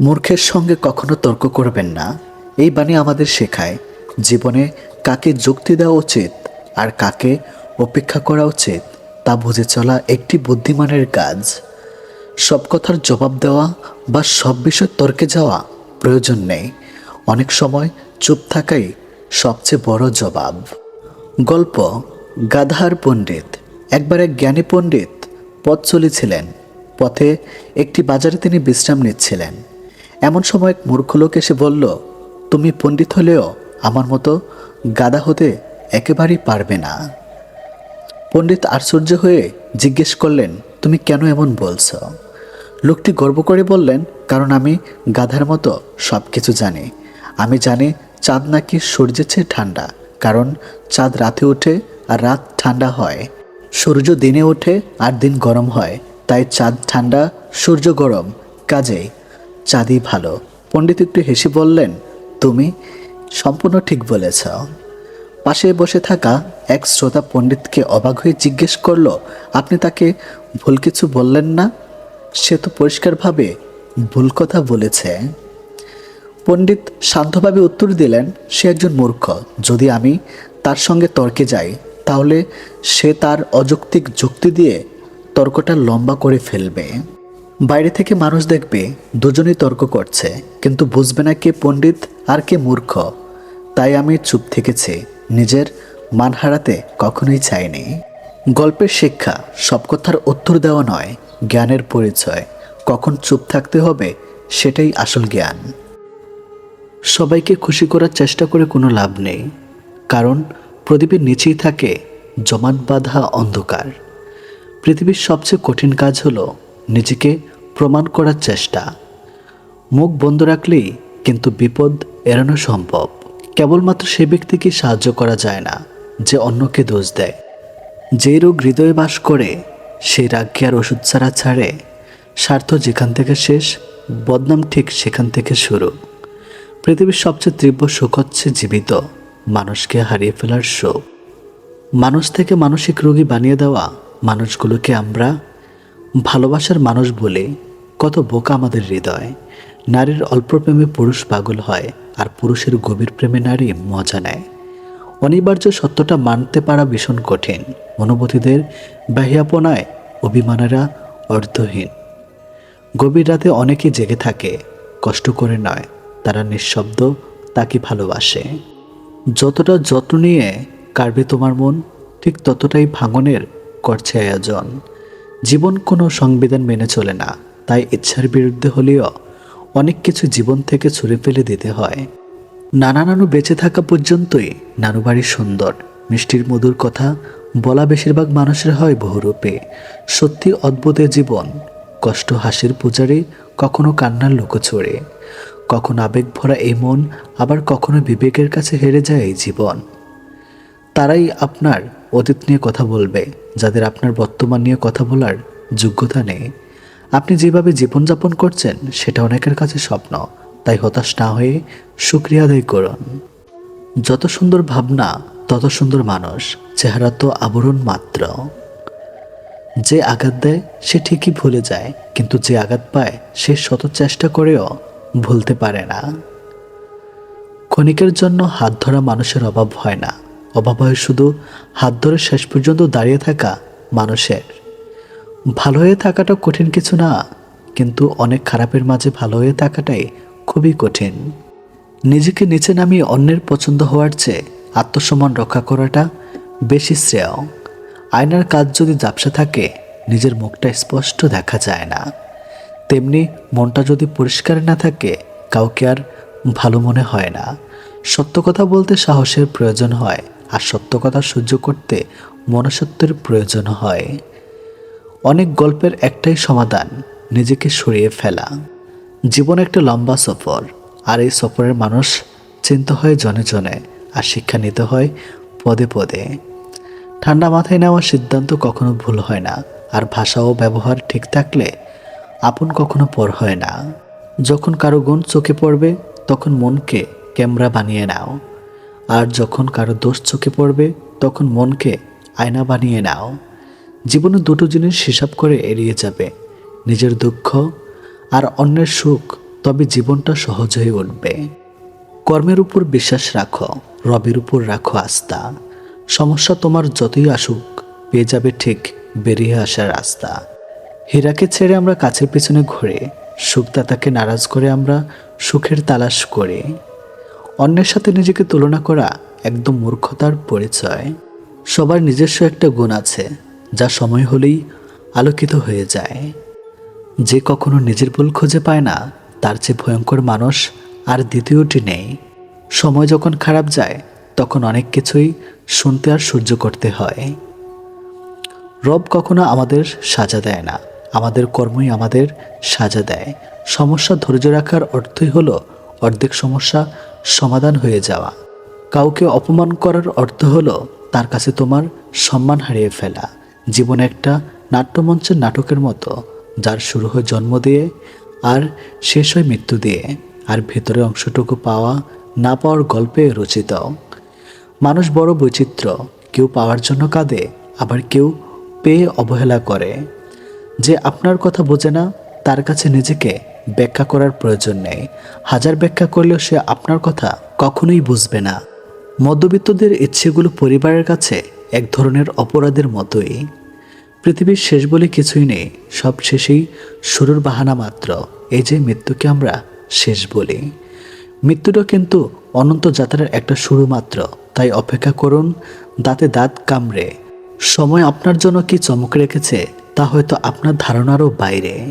মূর্খের সঙ্গে কখনো তর্ক করবেন না। এই বাণী আমাদের শেখায়, জীবনে কাকে যুক্তি দেওয়া উচিত আর কাকে অপেক্ষা করা উচিত, তা বুঝে চলা একটি বুদ্ধিমানের কাজ। সব কথার জবাব দেওয়া বা সব বিষয় তর্কে যাওয়া প্রয়োজন নেই। অনেক সময় চুপ থাকাই সবচেয়ে বড় জবাব। গল্প, গাধার পণ্ডিত। একবার এক জ্ঞানী পণ্ডিত পথ চলেছিলেন। পথে একটি বাজারে তিনি বিশ্রাম নিচ্ছিলেন। এমন সময় এক মূর্খ লোক এসে বলল, তুমি পণ্ডিত হলেও আমার মতো গাদা হতে একেবারেই পারবে না। পণ্ডিত আশ্চর্য হয়ে জিজ্ঞেস করলেন, তুমি কেন এমন বলছ? লোকটি গর্ব করে বললেন, কারণ আমি গাধার মতো সব কিছু জানি। আমি জানি চাঁদ নাকি সূর্যের চেয়ে ঠান্ডা, কারণ চাঁদ রাতে ওঠে আর রাত ঠান্ডা হয়। সূর্য দিনে ওঠে আর দিন গরম হয়, তাই চাঁদ ঠান্ডা, সূর্য গরম, কাজেই চাঁদই ভালো। পণ্ডিত একটু হেসে বললেন, তুমি সম্পূর্ণ ঠিক বলেছ। পাশে বসে থাকা এক শ্রোতা পণ্ডিতকে অবাক হয়ে জিজ্ঞেস করল, আপনি তাকে ভুল কিছু বললেন না? সে তো পরিষ্কারভাবে ভুল কথা বলেছে। পণ্ডিত শান্তভাবে উত্তর দিলেন, সে একজন মূর্খ। যদি আমি তার সঙ্গে তর্কে যাই, তাহলে সে তার অযৌক্তিক যুক্তি দিয়ে তর্কটা লম্বা করে ফেলবে। বাইরে থেকে মানুষ দেখবে দুজনেই তর্ক করছে, কিন্তু বুঝবে না কে পণ্ডিত আর কে মূর্খ। তাই আমি চুপ থেকেছি, নিজের মান হারাতে কখনোই চাইনি। গল্পের শিক্ষা সব কথার উত্তর দেওয়া নয়, জ্ঞানের পরিচয়। কখন চুপ থাকতে হবে সেটাই আসল জ্ঞান। সবাইকে খুশি করার চেষ্টা করে কোনো লাভ নেই, কারণ প্রদীপের নিচেই থাকে জমাট বাঁধা অন্ধকার। পৃথিবীর সবচেয়ে কঠিন কাজ হলো নিজেকে প্রমাণ করার চেষ্টা। মুখ বন্ধ রাখলেই কিন্তু বিপদ এড়ানো সম্ভব। কেবলমাত্র সে ব্যক্তিকে সাহায্য করা যায় না, যে অন্যকে দোষ দেয়। যে রোগ হৃদয়ে বাস করে সেই রাগকে আর ওষুধ ছাড়া ছাড়ে। স্বার্থ যেখান থেকে শেষ, বদনাম ঠিক সেখান থেকে শুরু। পৃথিবীর সবচেয়ে তীব্র সুখ হচ্ছে জীবিত, মানুষকে হারিয়ে ফেলার শোক মানুষ থেকে মানসিক রোগী বানিয়ে দেওয়া মানুষগুলোকে আমরা ভালোবাসার মানুষ বলে কত বোকা আমাদের হৃদয়। নারীর অল্প প্রেমে পুরুষ পাগল হয় আর পুরুষের গভীর প্রেমে নারী মজা নেয়। অনিবার্য সত্যটা মানতে পারা ভীষণ কঠিন। অনুভূতিদের বাহিয়াপনায় অভিমানেরা অর্থহীন গভীর রাতে অনেকে জেগে থাকে, কষ্ট করে নয়, তারা নিঃশব্দ, তাকে ভালোবাসে। যতটা যত্ন নিয়ে কাড়বে তোমার মন, ঠিক ততটাই ভাঙনের করছে আয়োজন। জীবন কোনো সংবিধান মেনে চলে না, তাই ইচ্ছার বিরুদ্ধে হলেও অনেক কিছু জীবন থেকে ছুঁড়ে ফেলে দিতে হয়। নানা নানু বেঁচে থাকা পর্যন্তই নানু বাড়ি সুন্দর, মিষ্টির মধুর কথা বলা বেশিরভাগ মানুষের হয় বহুরূপে। সত্যি অদ্ভুত এ জীবন, কষ্ট হাসির পূজারে কখনো কান্নার লোকছড়ে কখনো আবেগ ভরা এই মন, আবার কখনো বিবেকের কাছে হেরে যায় এই জীবন। তারাই আপনার অতীত নিয়ে কথা বলবে, যাদের আপনার বর্তমান নিয়ে কথা বলার যোগ্যতা নেই। আপনি যেভাবে জীবনযাপন করছেন, সেটা অনেকের কাছে স্বপ্ন। তাই হতাশ না হয়ে সুক্রিয়া আদায় করুন। যত সুন্দর ভাবনা, তত সুন্দর মানুষ। চেহারা তো আবরণ মাত্র। যে আঘাত দেয়, সে ঠিকই ভুলে যায়, কিন্তু যে আঘাত পায়, সে শত চেষ্টা করেও ভুলতে পারে না। ক্ষণিকের জন্য হাত ধরা মানুষের অভাব হয় না। অভাব হয় শুধু হাত ধরে শেষ পর্যন্ত দাঁড়িয়ে থাকা মানুষের। ভালো হয়ে থাকাটা কঠিন কিছু না, কিন্তু অনেক খারাপের মাঝে ভালো হয়ে থাকাটাই খুবই কঠিন। নিজেকে নিচে নামিয়ে অন্যের পছন্দ হওয়ার চেয়ে আত্মসম্মান রক্ষা করাটা বেশি শ্রেয়। আয়নার কাজ যদি ঝাপসা থাকে, নিজের মুখটা স্পষ্ট দেখা যায় না। তেমনি মনটা যদি পরিষ্কার না থাকে, কাউকে আর ভালো মনে হয় না। সত্য কথা বলতে সাহসের প্রয়োজন হয় আর সত্য কথা সহ্য করতে মনসত্বের প্রয়োজন হয়। অনেক গল্পের একটাই সমাধান, নিজেকে সরিয়ে ফেলা। জীবন একটা লম্বা সফর, আর এই সফরের মানুষ চিন্তা হয় জনে জনে, আর শিক্ষা নিতে হয় পদে পদে। ঠান্ডা মাথায় নেওয়া সিদ্ধান্ত কখনো ভুল হয় না, আর ভাষা ও ব্যবহার ঠিক থাকলে আপন কখনো পর হয় না। যখন কারও গুণ চোখে পড়বে, তখন মনকে ক্যামেরা বানিয়ে নাও। আর যখন কারও দোষ চোখে পড়বে, তখন মনকে আয়না বানিয়ে নাও। জীবনে দুটো জিনিস হিসাব করে এড়িয়ে যাবে, নিজের দুঃখ আর অন্যের সুখ, তবে জীবনটা সহজ হয়ে উঠবে। কর্মের উপর বিশ্বাস রাখো, রবের উপর রাখো আস্থা। সমস্যা তোমার যতই আসুক, পেয়ে যাবে ঠিক বেরিয়ে আসার রাস্তা। হীরাকে ছেড়ে আমরা কাছের পেছনে ঘুরে, সুখদাতাকে নারাজ করে আমরা সুখের তালাশ করি। অন্যের সাথে নিজেকে তুলনা করা একদম মূর্খতার পরিচয়। সবার নিজস্ব একটা গুণ আছে, যা সময় হলেই আলোকিত হয়ে যায়। যে কখনো নিজের ভুল খুঁজে পায় না, তার চেয়ে ভয়ঙ্কর মানুষ আর দ্বিতীয়টি নেই। সময় যখন খারাপ যায়, তখন অনেক কিছুই শুনতে আর সহ্য করতে হয়। রব কখনো আমাদের সাজা দেয় না, আমাদের কর্মই আমাদের সাজা দেয়। সমস্যা ধৈর্য রাখার অর্থই হলো অর্ধেক সমস্যা সমাধান হয়ে যাওয়া। কাউকে অপমান করার অর্থ হলো, তার কাছে তোমার সম্মান হারিয়ে ফেলা। জীবন একটা নাট্যমঞ্চের নাটকের মতো, যার শুরু হয় জন্ম দিয়ে আর শেষ হয় মৃত্যু দিয়ে, আর ভেতরের অংশটুকু পাওয়া না পাওয়ার গল্পে রচিত। মানুষ বড় বৈচিত্র্য, কেউ পাওয়ার জন্য কাঁদে, আবার কেউ পেয়ে অবহেলা করে। যে আপনার কথা বোঝে না, তার কাছে নিজেকে ব্যাখ্যা করার প্রয়োজন নেই। হাজার ব্যাখ্যা করলেও সে আপনার কথা কখনোই বুঝবে না। মধ্যবিত্তদের ইচ্ছেগুলো পরিবারের কাছে এক ধরনের অপরাধের মতোই। পৃথিবীর শেষ বলে কিছুই নেই, সব শেষেই শুরুর বাহানা মাত্র। এই যে মৃত্যুকে আমরা শেষ বলি। মৃত্যুটা কিন্তু অনন্ত যাত্রার একটা শুরু মাত্র। তাই অপেক্ষা করুন, দাঁতে দাঁত কামড়ে। সময় আপনার জন্য কি চমক রেখেছে, তা হয়তো আপনার ধারণারও বাইরে।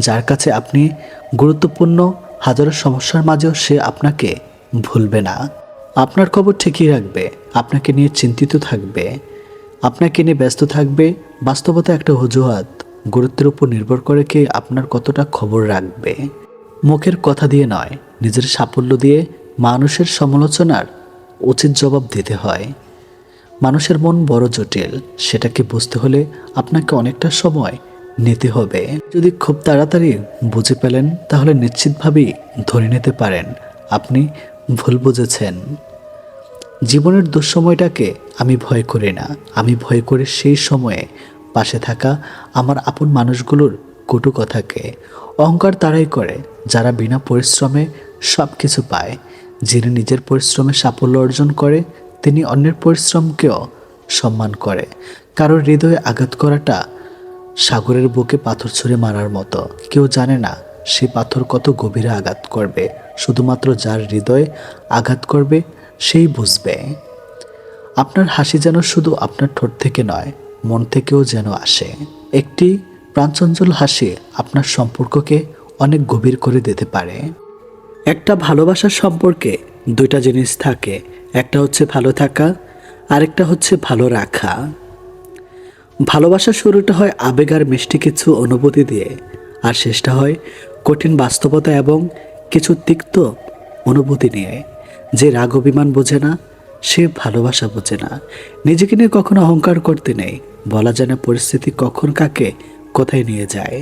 যার কাছে আপনি গুরুত্বপূর্ণ হাজারো সমস্যার মাঝেও সে আপনাকে ভুলবে না। আপনার খবর ঠিকই রাখবে, আপনাকে নিয়ে চিন্তিত থাকবে, আপনাকে নিয়ে ব্যস্ত থাকবে, বাস্তবতা একটা অজুহাত, গুরুত্বের উপর নির্ভর করে কে আপনার কতটা খবর রাখবে। মুখের কথা দিয়ে নয়, নিজের সাফল্য দিয়ে মানুষের সমালোচনার উচিত জবাব দিতে হয়। মানুষের মন বড় জটিল, সেটাকে বুঝতে হলে আপনাকে অনেকটা সময় নিতে হবে। যদি খুব তাড়াতাড়ি বুঝে পেলেন তাহলে নিশ্চিতভাবেই ধরে নিতে পারেন। আপনি ভুল বুঝেছেন। জীবনের দুঃসময়টাকে আমি ভয় করি না। আমি ভয় করি সেই সময়ে পাশে থাকা আমার আপন মানুষগুলোর কটু কথাকে। অহংকার তারাই করে, যারা বিনা পরিশ্রমে সব কিছু পায়। যিনি নিজের পরিশ্রমে সাফল্য অর্জন করে, তিনি অন্যের পরিশ্রমকেও সম্মান করে। কারোর হৃদয়ে আঘাত করাটা সাগরের বুকে পাথর ছুঁড়ে মারার মতো। কেউ জানে না সে পাথর কত গভীরে আঘাত করবে, শুধুমাত্র যার হৃদয়ে আঘাত করবে সেই বুঝবে। আপনার হাসি যেন শুধু আপনার ঠোঁট থেকে নয়, মন থেকেও যেন আসে। একটি প্রাঞ্চঞ্চল হাসি আপনার সম্পর্ককে অনেক গভীর করে দিতে পারে। একটা ভালোবাসার সম্পর্কে দুইটা জিনিস থাকে, একটা হচ্ছে ভালো থাকা, আরেকটা হচ্ছে ভালো রাখা। ভালোবাসার শুরুটা হয় আবেগ আর মিষ্টি কিছু অনুভূতি দিয়ে, আর শেষটা হয় কঠিন বাস্তবতা এবং কিছু তিক্ত অনুভূতি নিয়ে। যে রাগ অভিমান বোঝে না, সে ভালোবাসা বোঝে না। নিজেকে নিয়ে কখনো অহংকার করতে নেই, বলা যায় না পরিস্থিতি কখন কাকে কোথায় নিয়ে যায়।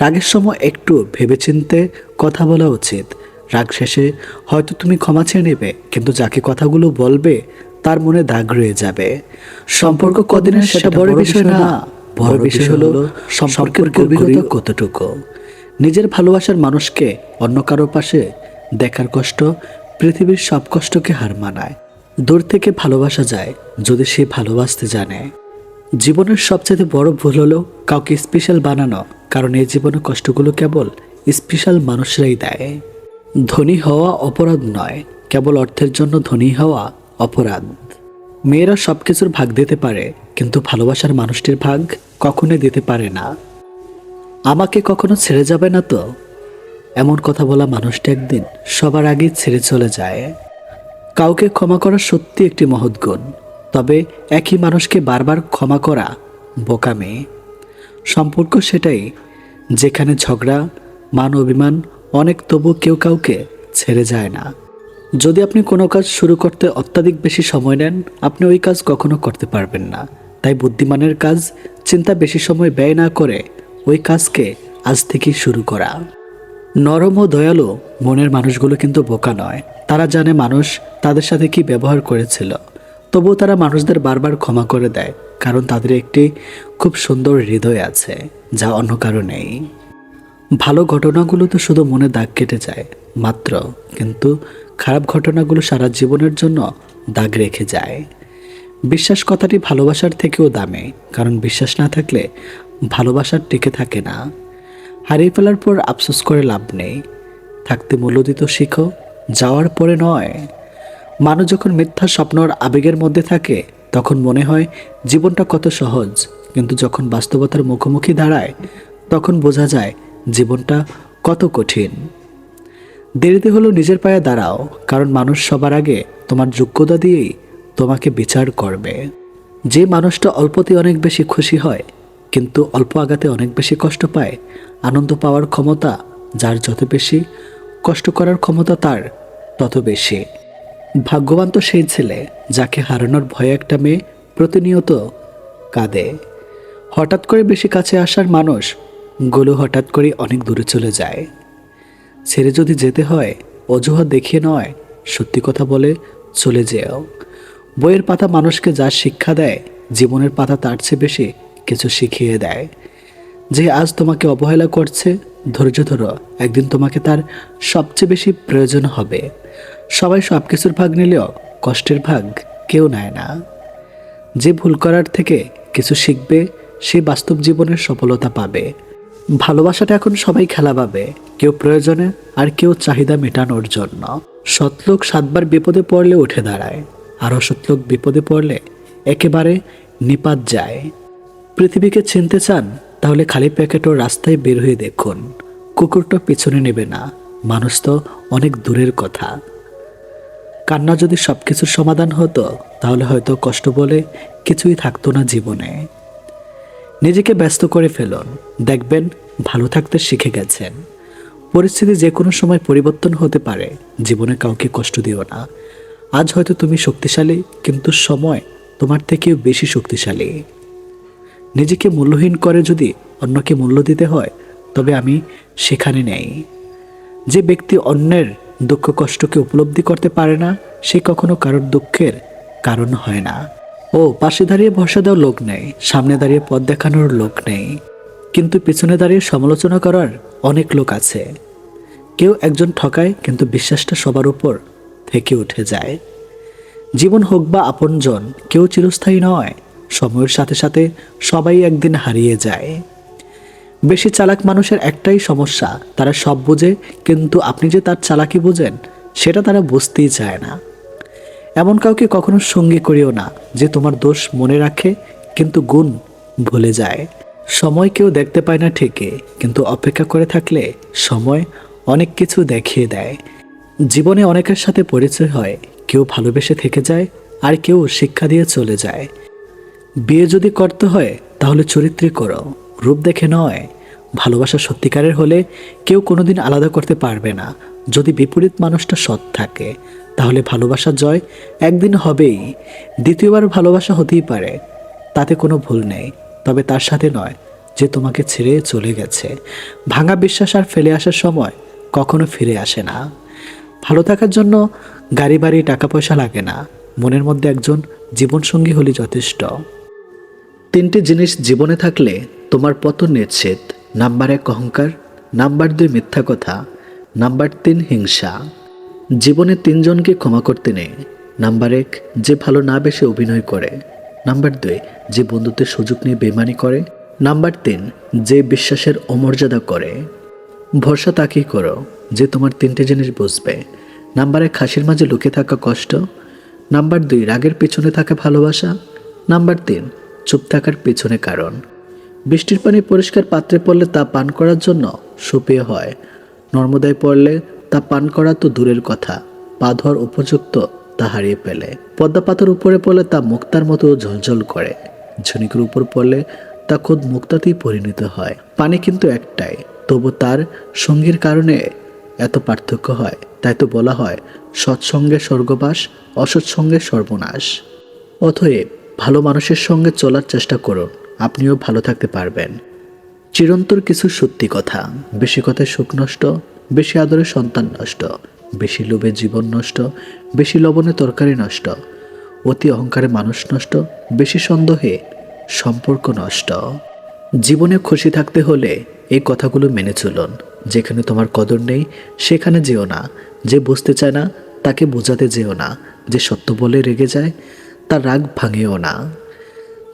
রাগের সময় একটু ভেবেচিন্তে কথা বলা উচিত। রাগ শেষে হয়তো তুমি ক্ষমা চেয়ে নেবে, কিন্তু যাকে কথাগুলো বলবে তার মনে দাগ রয়ে যাবে। সম্পর্ক কদিনের সেটা বড় বিষয় না বড় বিষয় হলো সম্পর্কের গভীরতা কতটুকু? নিজের ভালোবাসার মানুষকে অন্য কারও পাশে দেখার কষ্ট পৃথিবীর সব কষ্টকে হার মানায়। দূর থেকে ভালোবাসা যায় যদি সে ভালোবাসতে জানে। জীবনের সবচেয়ে বড় ভুল হলো কাউকে স্পেশাল বানানো কারণ এই জীবনের কষ্টগুলো কেবল স্পেশাল মানুষরাই দেয়। ধনী হওয়া অপরাধ নয় কেবল অর্থের জন্য ধনী হওয়া অপরাধ। মেয়েরা সব কিছুর ভাগ দিতে পারে, কিন্তু ভালোবাসার মানুষটির ভাগ কখনোই দিতে পারে না। আমাকে কখনো ছেড়ে যাবে না তো? এমন কথা বলা মানুষটি একদিন সবার আগে ছেড়ে চলে যায়। কাউকে ক্ষমা করা সত্যি একটি মহৎ গুণ, তবে একই মানুষকে বারবার ক্ষমা করা বোকামি সম্পর্ক সেটাই, যেখানে ঝগড়া মান অভিমান অনেক তবু কেউ কাউকে ছেড়ে যায় না। যদি আপনি কোনো কাজ শুরু করতে অত্যাধিক বেশি সময় নেন, আপনি ওই কাজ কখনো করতে পারবেন না। তাই বুদ্ধিমানের কাজ চিন্তা বেশি সময় ব্যয় না করে ওই কাজকে আজ থেকেই শুরু করা। নরম ও দয়ালু মনের মানুষগুলো কিন্তু বোকা নয়। তারা জানে মানুষ তাদের সাথে কি ব্যবহার করেছিল। তবুও তারা মানুষদের বারবার ক্ষমা করে দেয়, কারণ তাদের একটি খুব সুন্দর হৃদয় আছে, যা অন্য কারও নেই। ভালো ঘটনাগুলো তো শুধু মনে দাগ কেটে যায়, মাত্র, কিন্তু খারাপ ঘটনাগুলো সারা জীবনের জন্য দাগ রেখে যায়। বিশ্বাস কথাটি ভালোবাসার থেকেও দামে, কারণ বিশ্বাস না থাকলে ভালোবাসার টিকে থাকে না। হারিয়ে ফেলার পর আফসোস করে লাভ নেই। থাকতে মূল্য দিত শিখো, যাওয়ার পরে নয়। মানুষ যখন মিথ্যা স্বপ্নর আবেগের মধ্যে থাকে, তখন মনে হয় জীবনটা কত সহজ। কিন্তু যখন বাস্তবতার মুখোমুখি দাঁড়ায়, তখন বোঝা যায় জীবনটা কত কঠিন। দেরিতে হলেও নিজের পায়ে দাঁড়াও, কারণ মানুষ সবার আগে তোমার যোগ্যতা দিয়েই তোমাকে বিচার করবে। যে মানুষটা অল্পতে অনেক বেশি খুশি হয়, কিন্তু অল্প আগাতে অনেক বেশি কষ্ট পায়, আনন্দ পাওয়ার ক্ষমতা যার যত বেশি, কষ্ট করার ক্ষমতা তার তত বেশি। ভাগ্যবান তো সেই ছেলে, যাকে হারানোর ভয়ে একটা মেয়ে প্রতিনিয়ত কাঁদে। হঠাৎ করে বেশি কাছে আসার মানুষগুলো হঠাৎ করে অনেক দূরে চলে যায়। ছেড়ে যদি যেতে হয়, অজুহাত দেখিয়ে নয়, সত্যি কথা বলে চলে যেও। বইয়ের পাতা মানুষকে যা শিক্ষা দেয়, জীবনের পাতা তার চেয়ে বেশি কিছু শিখিয়ে দেয়। যে আজ তোমাকে অবহেলা করছে, ধৈর্য ধরো, একদিন তোমাকে তার সবচেয়ে বেশি প্রয়োজন হবে। সবাই সব কিছুর ভাগ নিলেও কষ্টের ভাগ কেউ নেয় না। যে ভুল করার থেকে কিছু শিখবে, সে বাস্তব জীবনের সফলতা পাবে। ভালোবাসাটা এখন সবাই খেলা পাবে, কেউ প্রয়োজনে আর কেউ চাহিদা মেটানোর জন্য। সৎলোক সাতবার বিপদে পড়লে উঠে দাঁড়ায় আর অসৎলোক বিপদে পড়লে একেবারে নিপাত যায়। পৃথিবীকে চিনতে চান, তাহলে খালি প্যাকেটও রাস্তায় বের হয়ে দেখুন। কুকুরটা পিছনে নেবে না, মানুষ তো অনেক দূরের কথা। কান্না যদি সব কিছুর সমাধান হতো, তাহলে হয়তো কষ্ট বলে কিছুই থাকতো না জীবনে। নিজেকে ব্যস্ত করে ফেলুন। দেখবেন, ভালো থাকতে শিখে গেছেন। পরিস্থিতি যে কোনো সময় পরিবর্তন হতে পারে। জীবনে কাউকে কষ্ট দিও না। আজ হয়তো তুমি শক্তিশালী, কিন্তু সময় তোমার থেকেও বেশি শক্তিশালী। নিজেকে মূল্যহীন করে যদি অন্যকে মূল্য দিতে হয়, তবে আমি সেখানে নেই। যে ব্যক্তি অন্যের দুঃখ কষ্টকে উপলব্ধি করতে পারে না, সে কখনো কারোর দুঃখের কারণ হয় না। ও পাশে দাঁড়িয়ে ভরসা দেওয়ার লোক নেই, সামনে দাঁড়িয়ে পথ দেখানোর লোক নেই। কিন্তু পিছনে দাঁড়িয়ে সমালোচনা করার অনেক লোক আছে। কেউ একজন ঠকায়, কিন্তু বিশ্বাসটা সবার উপর থেকে উঠে যায়। জীবন হোক বা আপনজন, কেউ চিরস্থায়ী নয়, সময়ের সাথে সাথে সবাই একদিন হারিয়ে যায়। বেশি চালাক মানুষের একটাই সমস্যা, তারা সব বোঝে, কিন্তু আপনি যে তার চালাকি বোঝেন, সেটা তারা বুঝতেই চায় না। এমন কাউকে কখনো সঙ্গী করিও না যে তোমার দোষ মনে রাখে, কিন্তু গুণ ভুলে যায়। সময় কেউ দেখতে পায় না ঠিকই, কিন্তু অপেক্ষা করে থাকলে সময় অনেক কিছু দেখিয়ে দেয়। জীবনে অনেকের সাথে পরিচয় হয়, কেউ ভালোবেসে থেকে যায়, আর কেউ শিক্ষা দিয়ে চলে যায়। বিয়ে যদি করতে হয়, তাহলে চরিত্রে করো, রূপ দেখে নয়। ভালোবাসা সত্যিকারের হলে কেউ কোনোদিন আলাদা করতে পারবে না, যদি বিপরীত মানুষটা সৎ থাকে। তাহলে ভালোবাসা জয় একদিন হবেই। দ্বিতীয়বার ভালোবাসা হতেই পারে। তাতে কোনো ভুল নেই। তবে তার সাথে নয় যে তোমাকে ছেড়ে চলে গেছে। ভাঙা বিশ্বাস আর ফেলে আসার সময় কখনো ফিরে আসে না। ভালো থাকার জন্য গাড়ি, বাড়ি টাকা পয়সা লাগে না। মনের মধ্যে একজন জীবনসঙ্গী হলে যথেষ্ট। তিনটি জিনিস জীবনে থাকলে তোমার পতন নিশ্চিত। নাম্বার এক অহংকার, নাম্বার দুই মিথ্যা কথা, নাম্বার তিন হিংসা। জীবনে তিনজনকে ক্ষমা করতে নেই। নাম্বার এক, যে ভালো না বেশে অভিনয় করে। নাম্বার দুই, যে বন্ধুত্বের সুযোগ নিয়ে বেমানি করে। নাম্বার তিন, যে বিশ্বাসের অমর্যাদা করে। ভরসা তাকেই করো যে তোমার তিনটে জিনিস বুঝবে। নাম্বার এক, হাসির মাঝে লুকে থাকা কষ্ট। নাম্বার দুই, রাগের পেছনে থাকা ভালোবাসা। নাম্বার তিন, চুপ থাকার পেছনে কারণ। বৃষ্টির পানি পরিষ্কার পাত্রে পড়লে তা পান করার জন্য সুপেয় হয়। নর্মদায় পড়লে তা পান করা তো দূরের কথা। পা ধোয়ার উপযুক্ত তা হারিয়ে ফেলে। পদ্মা পাতার উপরে পড়লে তা মুক্তার মতো ঝলঝল করে। ঝনিকের উপর পড়লে তা খোদ মুক্তাতেই পরিণত হয়। পানি কিন্তু একটাই। তবু তার সঙ্গীর কারণে এত পার্থক্য হয়। তাই তো বলা হয়, সৎসঙ্গে স্বর্গবাস, অসৎসঙ্গে সর্বনাশ। অতএব ভালো মানুষের সঙ্গে চলার চেষ্টা করুন। আপনিও ভালো থাকতে পারবেন। চিরন্তর কিছু সত্যি কথা। বেশি কথায় সুখ নষ্ট, বেশি আদরে সন্তান নষ্ট, বেশি লোভে জীবন নষ্ট, বেশি লবণে তরকারি নষ্ট, অতি অহংকারে মানুষ নষ্ট, বেশি সন্দেহে সম্পর্ক নষ্ট। জীবনে খুশি থাকতে হলে এই কথাগুলো মেনে চলুন। যেখানে তোমার কদর নেই, সেখানে যেও না। যে বুঝতে চায় না, তাকে বোঝাতে যেও না। যে সত্য বলে রেগে যায়, তার রাগ ভাঙেও না।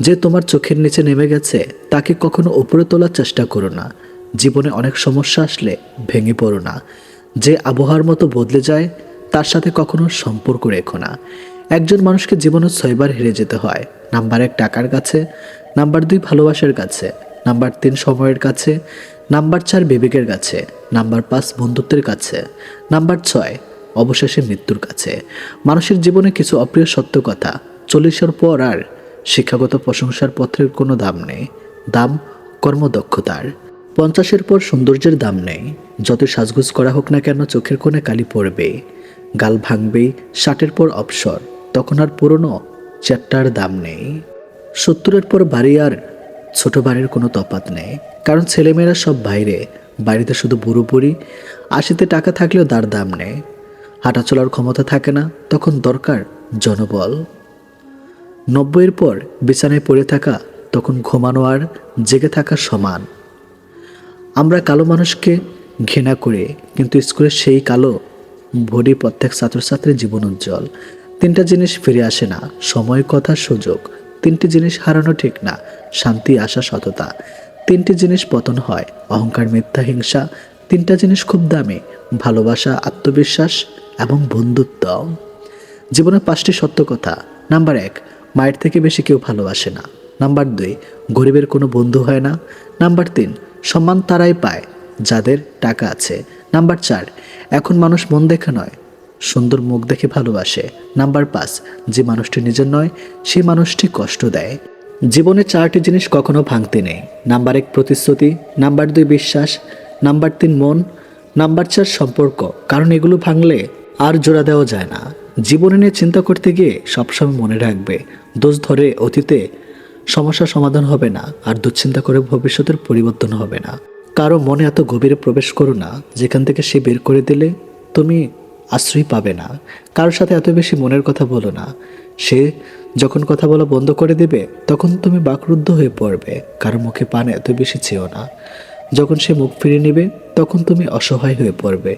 যে তোমার চোখের নিচে নেমে গেছে, তাকে কখনো উপরে তোলার চেষ্টা করো না। জীবনে অনেক সমস্যা আসলে ভেঙে পড়ো না। যে আবহাওয়ার মতো বদলে যায়, তার সাথে কখনো সম্পর্ক রেখো না। একজন মানুষকে জীবনে ছয়বার হেরে যেতে হয়। নাম্বার এক টাকার কাছে, নাম্বার দুই ভালোবাসার কাছে, নাম্বার তিন সময়ের কাছে, নাম্বার চার বিবেকের কাছে, নাম্বার পাঁচ বন্ধুত্বের কাছে, নাম্বার ছয় অবশেষে মৃত্যুর কাছে। মানুষের জীবনে কিছু অপ্রিয় সত্য কথা, চল্লিশের পর আর শিক্ষাগত প্রশংসার পত্রের কোনো দাম নেই। দাম কর্মদক্ষতার। পঞ্চাশের পর সৌন্দর্যের দাম নেই। যত সাজগুজ করা হোক না কেন চোখের কোণে কালি পড়বে। গাল ভাঙবেই ষাটের পর অবসর, তখন আর পুরনো চ্যাটটার দাম নেই। সত্তরের পর বাড়ি আর ছোট বাড়ির কোনো তফাৎ নেই। কারণ ছেলেমেয়েরা সব বাইরে। বাড়িতে শুধু বুড়ো বুড়ি। আশিতে টাকা থাকলেও তার দাম নেই। হাঁটা চলার ক্ষমতা থাকে না। তখন দরকার জনবল। নব্বইয়ের পর বিছানায় পড়ে থাকা, তখন ঘুমানো আর জেগে থাকা সমান। আমরা কালো মানুষকে ঘৃণা করে, কিন্তু স্কুলের সেই কালো ভরি প্রত্যেক ছাত্রছাত্রীর জীবন উজ্জ্বল। তিনটা জিনিস ফিরে আসে না, সময়, কথা, সুযোগ। তিনটি জিনিস হারানো ঠিক না, শান্তি, আশা, সততা। তিনটি জিনিস পতন হয়, অহংকার, মিথ্যা, হিংসা। তিনটা জিনিস খুব দামি, ভালোবাসা, আত্মবিশ্বাস এবং বন্ধুত্ব। জীবনের পাঁচটি সত্য কথা। নাম্বার এক মায়ের থেকে বেশি কেউ ভালোবাসে না। নাম্বার দুই, গরিবের কোনো বন্ধু হয় না। নাম্বার তিন, সম্মান তারাই পায়, যাদের টাকা আছে। নাম্বার চার, এখন মানুষ মন দেখে নয়, সুন্দর মুখ দেখে ভালোবাসে। নাম্বার পাঁচ, যে মানুষটি নিজের নয় সেই মানুষটি কষ্ট দেয়। জীবনে চারটি জিনিস কখনো ভাঙতে নেই। নাম্বার এক, প্রতিশ্রুতি। নাম্বার দুই, বিশ্বাস। নাম্বার তিন, মন। নাম্বার চার, সম্পর্ক। কারণ এগুলো ভাঙলে আর জোড়া দেওয়া যায় না। জীবনে নিয়ে চিন্তা করতে গিয়ে সবসময় মনে রাখবে দোষ ধরে অতীতে সমস্যার সমাধান হবে না, আর দুশ্চিন্তা করে ভবিষ্যতের পরিবর্তন হবে না। কারও মনে এত গভীরে প্রবেশ করো না, যেখান থেকে সে বের করে দিলে তুমি আশ্রয় পাবে না। কারোর সাথে এত বেশি মনের কথা বলো না। সে যখন কথা বলা বন্ধ করে দেবে, তখন তুমি বাকরুদ্ধ হয়ে পড়বে। কারও মুখে পান এত বেশি চেও না। যখন সে মুখ ফিরে নেবে, তখন তুমি অসহায় হয়ে পড়বে।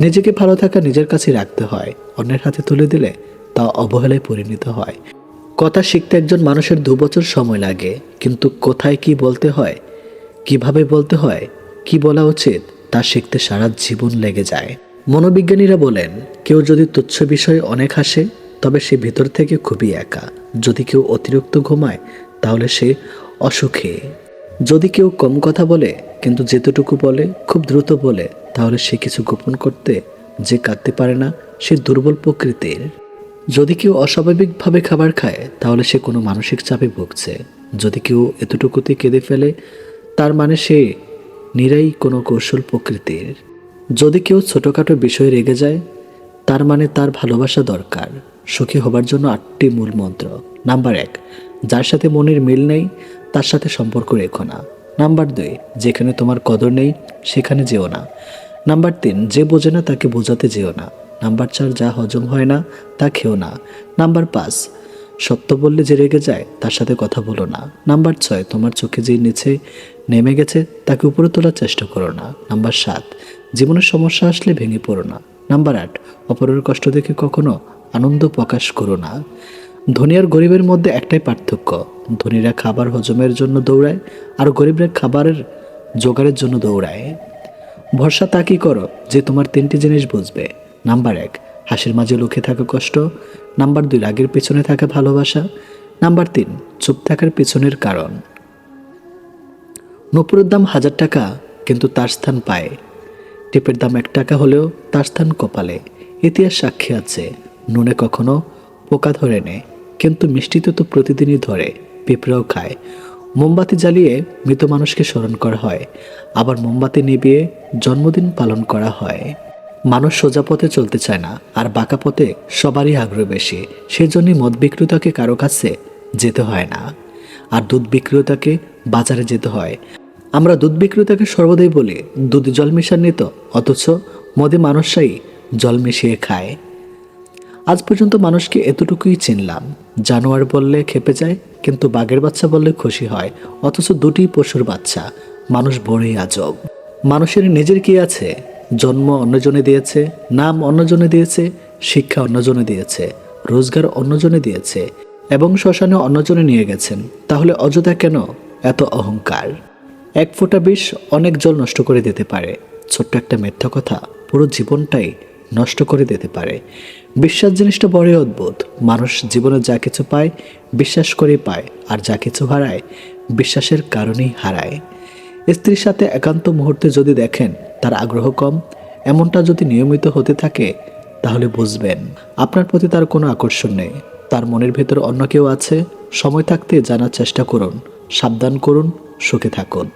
নিজেকে ভালো থাকা নিজের কাছে রাখতে হয়। অন্যের হাতে তুলে দিলে তা অবহেলায় পরিণত হয়। কথা শিখতে একজন মানুষের দু বছর সময় লাগে, কিন্তু কোথায় কি বলতে হয়, কীভাবে বলতে হয়, কি বলা উচিত, তা শিখতে সারা জীবন লেগে যায়। মনোবিজ্ঞানীরা বলেন, কেউ যদি তুচ্ছ বিষয়ে অনেক হাসে, তবে সে ভিতর থেকে খুবই একা। যদি কেউ অতিরিক্ত ঘুমায়, তাহলে সে অসুখী। যদি কেউ কম কথা বলে, কিন্তু যেতটুকু বলে, খুব দ্রুত বলে, তাহলে সে কিছু গোপন করতে যে কাঁদতে পারে না, সে দুর্বল প্রকৃতির। যদি কেউ অস্বাভাবিকভাবে খাবার খায়, তাহলে সে কোনো মানসিক চাপে ভুগছে। যদি কেউ এতটুকুতে কেঁদে ফেলে, তার মানে সে নিরাই কোনো কৌশল প্রকৃতির। যদি কেউ ছোটোখাটো বিষয়ে রেগে যায়, তার মানে তার ভালোবাসা দরকার। সুখী হবার জন্য আটটি মূল মন্ত্র। নাম্বার এক, যার সাথে মনের মিল নেই, তার সাথে সম্পর্ক রেখো না। নাম্বার দুই, যেখানে তোমার কদর নেই, সেখানে যেও না। নাম্বার তিন, যে বোঝে না, তাকে বোঝাতে যেও না। নাম্বার চার, যা হজম হয় না, তা খেও না। নাম্বার পাঁচ, সত্য বললে যে রেগে যায়, তার সাথে কথা বলো না। নাম্বার ছয়, তোমার চোখে যে নিচে নেমে গেছে, তাকে উপরে তোলার চেষ্টা করো না। নাম্বার সাত, জীবনের সমস্যা আসলে ভেঙে পড়ো না। নাম্বার আট, অপরের কষ্ট দেখে কখনো আনন্দ প্রকাশ করো না। ধনী আর গরিবের মধ্যে একটাই পার্থক্য, ধনীরা খাবার হজমের জন্য দৌড়ায় আর গরিবরা খাবারের জোগাড়ের জন্য দৌড়ায়। ভরসা তা কি করো, যে তোমার তিনটি জিনিস বুঝবে। নাম্বার এক, হাসির মাঝে লুকিয়ে থাকা কষ্ট। নাম্বার দুই, রাগের পেছনে থাকা ভালোবাসা। নাম্বার তিন, চুপ থাকার পেছনের কারণ। নপুরের দাম হাজার টাকা, কিন্তু তার স্থান পায়। টিপের দাম এক টাকা হলেও তার স্থান কপালে। ইতিহাস সাক্ষী আছে, নুনে কখনো পোকা ধরে নে, কিন্তু মিষ্টিতে তো প্রতিদিনই ধরে, পিঁপড়াও খায়। মোমবাতি জ্বালিয়ে মৃত মানুষকে স্মরণ করা হয়, আবার মোমবাতি নিবিয়ে জন্মদিন পালন করা হয়। মানুষ সোজা পথে চলতে চায় না, আর বাঁকা পথে সবারই আগ্রহ বেশি। সেজন্যই মদ বিক্রেতাকে কারও কাছে যেতে হয় না, আর দুধ বিক্রেতাকে বাজারে যেতে হয়। আমরা দুধ বিক্রেতাকে সর্বদাই বলি, দুধ জল মিশান্বিত অথচ মদে মানুষরাই জল মিশিয়ে খায়। আজ পর্যন্ত মানুষকে এতটুকুই চিনলাম, জানোয়ার বললে খেপে যায়, কিন্তু বাঘের বাচ্চা বললে খুশি হয়, অথচ দুটি পশুর বাচ্চা, মানুষ বড়ই আজব। মানুষের নিজের কি আছে? জন্ম অন্যজনে দিয়েছে, নাম অন্যজনে দিয়েছে, শিক্ষা অন্যজনে দিয়েছে, রোজগার অন্যজনে দিয়েছে এবং শ্মশানে অন্যজনে নিয়ে গেছেন। তাহলে অযথা কেন এত অহংকার? এক ফোঁটা বিষ অনেক জল নষ্ট করে দিতে পারে। ছোট্ট একটা মিথ্যা কথা পুরো জীবনটাই নষ্ট করে দিতে পারে। বিশ্বাস জিনিসটা বড়ই অদ্ভুত। মানুষ জীবনে যা কিছু পায়, বিশ্বাস করেই পায়, আর যা কিছু হারায়, বিশ্বাসের কারণেই হারায়। স্ত্রীর সাথে একান্ত মুহূর্তে যদি দেখেন তার আগ্রহ কম, এমনটা যদি নিয়মিত হতে থাকে, তাহলে বুঝবেন। আপনার প্রতি তার কোনো আকর্ষণ নেই। তার মনের ভেতর অন্য কেউ আছে। সময় থাকতে জানার চেষ্টা করুন, সাবধান করুন, সুখে থাকুন।